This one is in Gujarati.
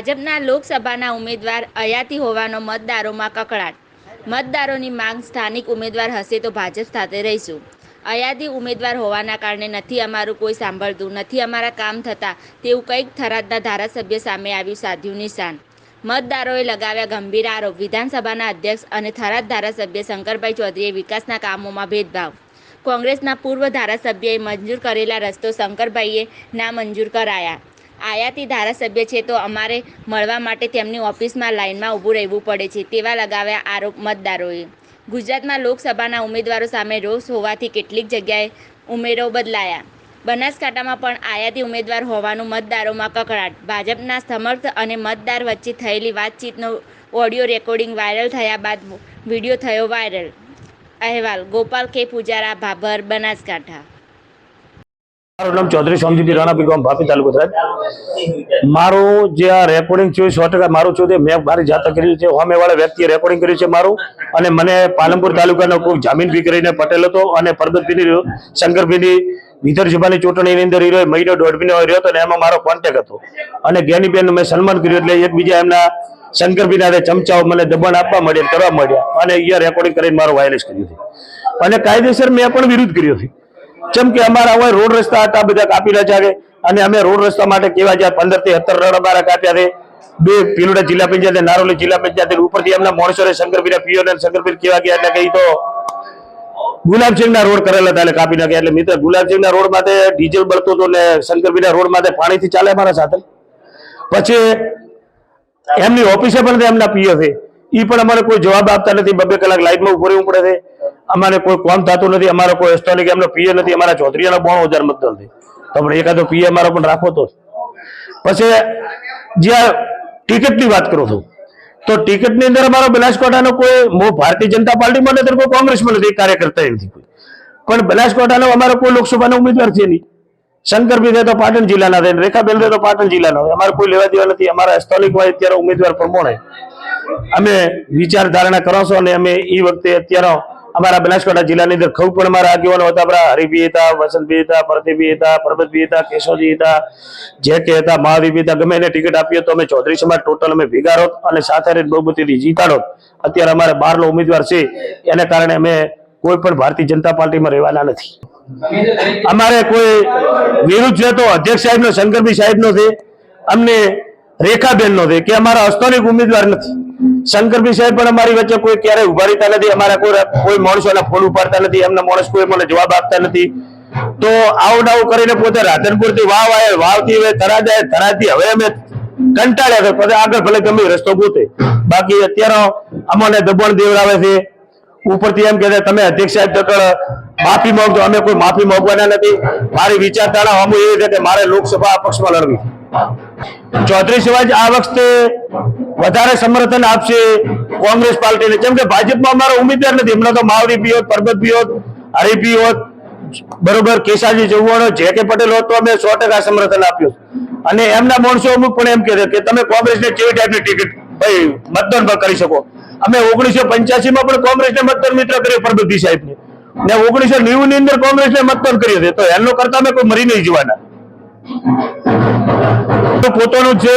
ભાજપના લોકસભાના ઉમેદવાર અયાતી હોવાનો મતદારોમાં કકળાટ. મતદારોની માંગ સ્થાનિક ઉમેદવાર હશે તો ભાજપ સાથે રહીશું. અયાતી ઉમેદવાર હોવાના કારણે નથી અમારું કોઈ સાંભળતું, નથી અમારા કામ થતા તેવું કંઈક થરાદના ધારાસભ્ય સામે આવ્યું સાધ્યું નિશાન. મતદારોએ લગાવ્યા ગંભીર આરોપ. વિધાનસભાના અધ્યક્ષ અને થરાદ ધારાસભ્ય શંકરભાઈ ચૌધરીએ વિકાસના કામોમાં ભેદભાવ. કોંગ્રેસના પૂર્વ ધારાસભ્યએ મંજૂર કરેલા રસ્તો શંકરભાઈએ નામંજૂર કરાયા. આયાતી ધારાસભ્ય છે તો અમારે મળવા માટે તેમની ઓફિસમાં લાઇનમાં ઊભું રહેવું પડે છે, તેવા લગાવ્યા આરોપ મતદારોએ. ગુજરાતમાં લોકસભાના ઉમેદવારો સામે રોષ હોવાથી કેટલીક જગ્યાએ ઉમેરો બદલાયા. બનાસકાંઠામાં પણ આયાતી ઉમેદવાર હોવાનું મતદારોમાં કકળાટ. ભાજપના સમર્થ અને મતદાર વચ્ચે થયેલી વાતચીતનો ઓડિયો રેકોર્ડિંગ વાયરલ થયા બાદ વીડિયો થયો વાયરલ. અહેવાલ, ગોપાલ કે. પૂજારા, ભાભર, બનાસકાંઠા. મારું નામ ચૌધરી સોમજીભાઈ રાણાપી ગામ ભાપી તાલુકો સાહેબ મારું જે આ રેકોર્ડિંગ થયું સો ટકા મારું તે મેં મારી જાતે કર્યું છે. હોમેવાળા વ્યક્તિએ રેકોર્ડિંગ કર્યું છે મારું અને મને પાલનપુર તાલુકાનો કોઈ જામીન ફી કરીને પટેલ હતો અને પરબતભીની શંકરભીની વિધાનસભાની ચૂંટણીની અંદર એ મહિનો દોઢ મહિનો રહ્યો હતો અને એમાં મારો કોન્ટેક હતો. અને જ્ઞાનીબેન મેં સન્માન કર્યું એટલે એકબીજા એમના શંકરભાઈના હાથે ચમચાઓ મને દબાણ આપવા મળ્યા, કરવા મળ્યા. અને અહીંયા રેકોર્ડિંગ કરીને મારો વાયરલેસ કર્યું છે. અને કાયદેસર મેં પણ વિરોધ કર્યો છે. જેમ કે અમારા હવે રોડ રસ્તા હતા, બધા કાપી રહ્યા છે અને અમે રોડ રસ્તા માટે કેવા જ્યાં પંદરથી સત્તર રડ અમારા કાપ્યા છે. બે પીલુડા જિલ્લા પંચાયત નારોલી જિલ્લા પંચાયત ઉપરથી એમના મોણસોરે પીઓ ને શંકરપીર કેવા ગયા એટલે કઈ તો ગુલાબસિંહ ના રોડ કરેલા હતા એટલે કાપી નાખ્યા એટલે મિત્ર ગુલાબસિંહ ના રોડ માટે ડીઝલ બળતું હતો ને શંકરપીરા રોડ માટે પાણીથી ચાલે અમારા સાથે. પછી એમની ઓફિસે પણ એમના પીઓ છે. એ પણ અમારે કોઈ જવાબ આપતા નથી. બબે કલાક લાઈટમાં ઊભો રહેવું પડે છે. અમારે કોઈ કોમ થતું નથી, અમારો કોઈ સ્થાનિક એમનો પીએ નથી, અમારા ચૌધરીયાનો બોણ હજાર મતદાન છે તો આપણે એકાદો પીએ અમારો પણ રાખો તો. પછી જ્યાં ટિકિટની વાત કરું છું, તો ટિકિટની અંદર અમારો બનાસકાંઠાનો કોઈ મો- ભારતીય જનતા પાર્ટીમાં નથી કોઈ કોંગ્રેસમાં નથી કાર્યકર્તા નથી કોઈ. પણ બનાસકાંઠાનો અમારો કોઈ લોકસભાનો ઉમેદવાર છે નહીં. શંકરભી તો પાટણ જિલ્લાના થાય, રેખાબેન છે તો પાટણ જિલ્લાના હોય. અમારે કોઈ લેવા દેવા નથી, અમારા સ્થાનિક હોય અત્યારે ઉમેદવાર પ્રમાણે. અમે વિચાર ધારણા કરો છો અને અમે એ વખતે અત્યારે અમારા બનાસકાંઠા જિલ્લાની અંદર ખબ પણ અમારા આગેવાનો હતા. આપણા હરિભી હતા, વસંતભી હતા પ્રતિભી હતા પરબતભી હતા કેશવજી હતા, જે કે હતા મહાવીભી હતા. ગમે એને ટિકિટ આપીએ તો અમે ચૌધરી ટોટલ અમે ભેગા અને સાથે રહીને બહુમતીથી જીતાડો અત્યારે અમારે બહારનો ઉમેદવાર છે. એને કારણે અમે કોઈ પણ ભારતીય જનતા પાર્ટીમાં રહેવાના નથી. અમારે કોઈ વિરુદ્ધ છે તો અધ્યક્ષ સાહેબ નો શંકરભાઈ સાહેબનો છે. અમને રેખાબેન નો છે, કે અમારા હસ્તોનિક ઉમેદવાર નથી. શંકરભાઈ સાહેબ પણ અમારી વચ્ચે કોઈ ક્યારેય ઊભા રહેતા નથી. અમારા કોઈ કોઈ માણસોના ફોન ઉપાડતા નથી. એમના માણસ કોઈ મને જવાબ આપતા નથી. તો આવું કરીને પોતે રાધનપુરથી વાવ આવે વાવથી હવે થરાદ આવે થી હવે અમે કંટાળ્યા પછી આગળ ભલે ગમે રસ્તો ગોતે. બાકી અત્યારે અમને દબણ દેવડાવે છે. ઉપરથી એમ કે તમે અધ્યક્ષ સાહેબ આગળ માફી માંગતો. અમે કોઈ માફી માંગવાના નથી. મારી વિચારધારા અમુ એવી છે કે મારે લોકસભા પક્ષમાં લડવી ચૌધરી સિવાય આ વખતે વધારે સમર્થન આપશે કોંગ્રેસ પાર્ટીને. કેમ કે ભાજપમાં અમારો ઉમેદવાર નથી. એમના તો માવડી પીઓત, પરબત પીઓત, હરી પીઓત, બરોબર, કેસાજી ચૌહાણ જે કે પટેલ હોત તો અમે સો ટકા સમર્થન આપ્યું. અને એમના માણસો અમુક પણ એમ કહે છે કે તમે કોંગ્રેસને કેવી ટાઈપની ટિકિટ, ભાઈ, મતદાન પર કરી શકો. અમે ઓગણીસો પંચ્યાસી માં પણ કોંગ્રેસને મતદાન મિત્ર કર્યો પરબત સાહેબને. ને ઓગણીસો નેવું ની અંદર કોંગ્રેસને મતદાન કર્યું તો એમનો કરતા અમે કોઈ મરી નહીં જવાના. પોતાનું છે